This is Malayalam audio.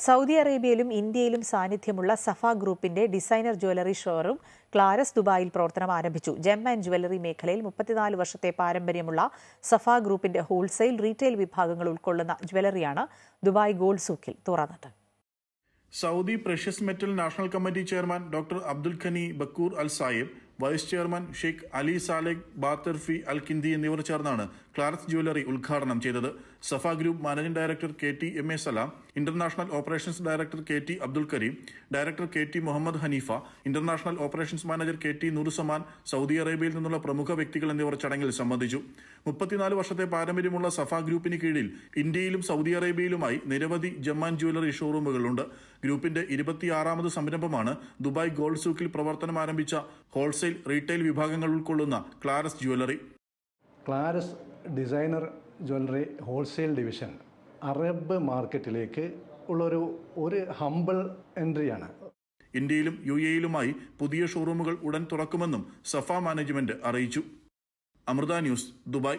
സൗദി അറേബ്യയിലും ഇന്ത്യയിലും സാന്നിധ്യമുള്ള സഫ ഗ്രൂപ്പിന്റെ ഡിസൈനർ ജ്വല്ലറി ഷോറൂം ക്ലാരസ് ദുബായിൽ പ്രവർത്തനം ആരംഭിച്ചു. ജെം ആൻഡ് ജ്വല്ലറി മേഖലയിൽ മുപ്പത്തിനാല് വർഷത്തെ പാരമ്പര്യമുള്ള സഫ ഗ്രൂപ്പിന്റെ ഹോൾസെയിൽ റീറ്റെയിൽ വിഭാഗങ്ങൾ ഉൾക്കൊള്ളുന്ന ജ്വല്ലറിയാണ് ദുബായ് ഗോൾഡ് സൂക്കിൽ തുറന്നത്. Saudi precious metal national committee chairman doctor Abdul Ghani Bakur Al Saib vice chairman Sheikh Ali Saliq Batarfi Al Kindi എന്നിവർ ചേർന്നാണ് ക്ലാരസ് ജ്വല്ലറി ഉദ്ഘാടനം ചെയ്തത്. Safa group managing director K T M A Salam international operations director K T Abdul Kareem director K T Muhammad Hanifa international operations manager K T Nooruzaman Saudi അറേബ്യയിൽ നിന്നുള്ള പ്രമുഖ വ്യക്തികൾ എന്നിവർ ചടങ്ങിൽ സംബന്ധിച്ചു. മുപ്പത്തിനാല് വർഷത്തെ പാരമ്പര്യമുള്ള സഫ ഗ്രൂപ്പിന് കീഴിൽ ഇന്ത്യയിലും സൗദി അറേബ്യയിലുമായി നിരവധി ജമ്മാൻ ജ്വല്ലറി ഷോറൂമുകളുണ്ട്. ഗ്രൂപ്പിന്റെ ഇരുപത്തിയാറാമത് സംരംഭമാണ് ദുബായ് ഗോൾഡ് സൂക്കിൽ പ്രവർത്തനം ആരംഭിച്ച ഹോൾസെയിൽ റീറ്റെയിൽ വിഭാഗങ്ങൾ ഉൾക്കൊള്ളുന്ന Claras jewellery. Claras designer jewellery wholesale division Arab മാർക്കറ്റിലേക്ക് ഉള്ളൊരു ഒരു ഹമ്പിൾ എൻട്രിയാണ്. ഇന്ത്യയിലും യു എയിലുമായി പുതിയ ഷോറൂമുകൾ ഉടൻ തുറക്കുമെന്നും സഫ മാനേജ്മെന്റ് അറിയിച്ചു. Amrita news Dubai.